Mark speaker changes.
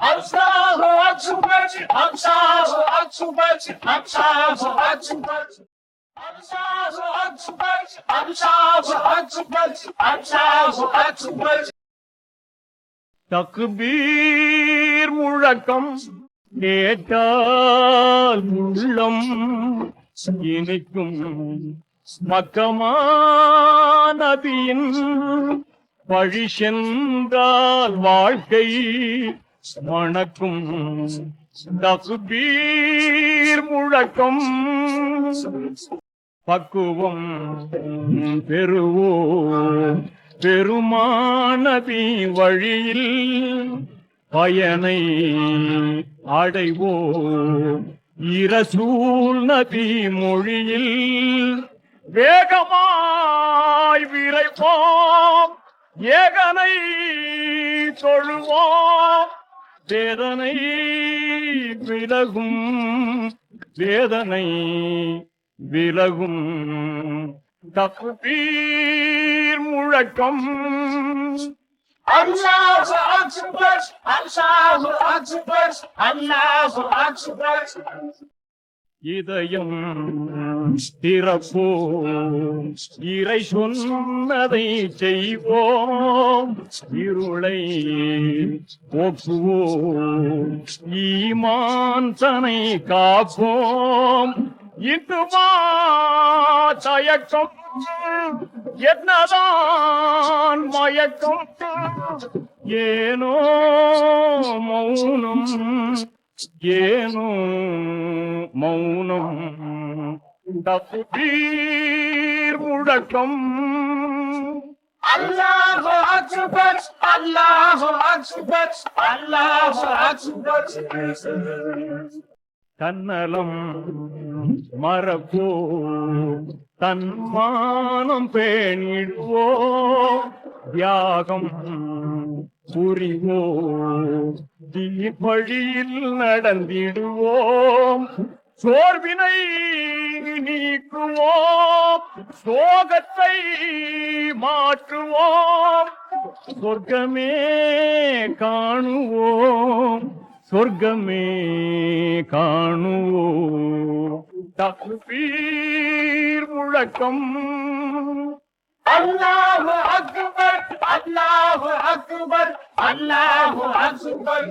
Speaker 1: Allahu Akbar, Allahu Akbar, Allahu Akbar. Allahu Akbar, Allahu Akbar, Allahu Akbar.
Speaker 2: தக்பீர் முழக்கம் கேட்டால் உள்ளம் இனிக்கும் மக்கமா நபியின் வழி சென்றால் வாழ்க்கை மணக்கும் தசுபீர் முழக்கம். பக்குவம் பெறுவோ பெருமானபி வழியில் பயனை அடைவோ இரசூல் நபி மொழியில் வேகமாய் விரைப்போம் ஏகனை தொழுவோம் வேதனை விலகும் வேதனை விலகும் தக்பீர் முழக்கம்
Speaker 1: Allahu Akbar, Allahu Akbar, Allahu Akbar.
Speaker 2: இதயம் திறப்போம் இறை சொன்னதை செய்வோம். இருளை போக்குவோம் ஈமான் தனை காப்போம். இந்துமா தயக்கம். என்னதான் மயக்கம். ஏனோ மௌனம். ஏனோ மௌனம். தப்புதீர் முழக்கம்
Speaker 1: Allahu Akbar, Allahu Akbar, Allahu Akbar.
Speaker 2: தன்னலம் மறப்போம் தன்மானம் பேணிடுவோம் தியாகம் புரிவோம் தீப்பழியில் நடந்திடுவோம் சோர்வினை நீக்குவோம். சோகத்தை மாற்றுவோம். சொர்க்கமே காணுவோம். சொர்க்கமே காணுவோம். தக்பீர் முழக்கம்.
Speaker 1: அல்லாஹு அக்பர் அல்லாஹு அக்பர் அல்லாஹு அக்பர்.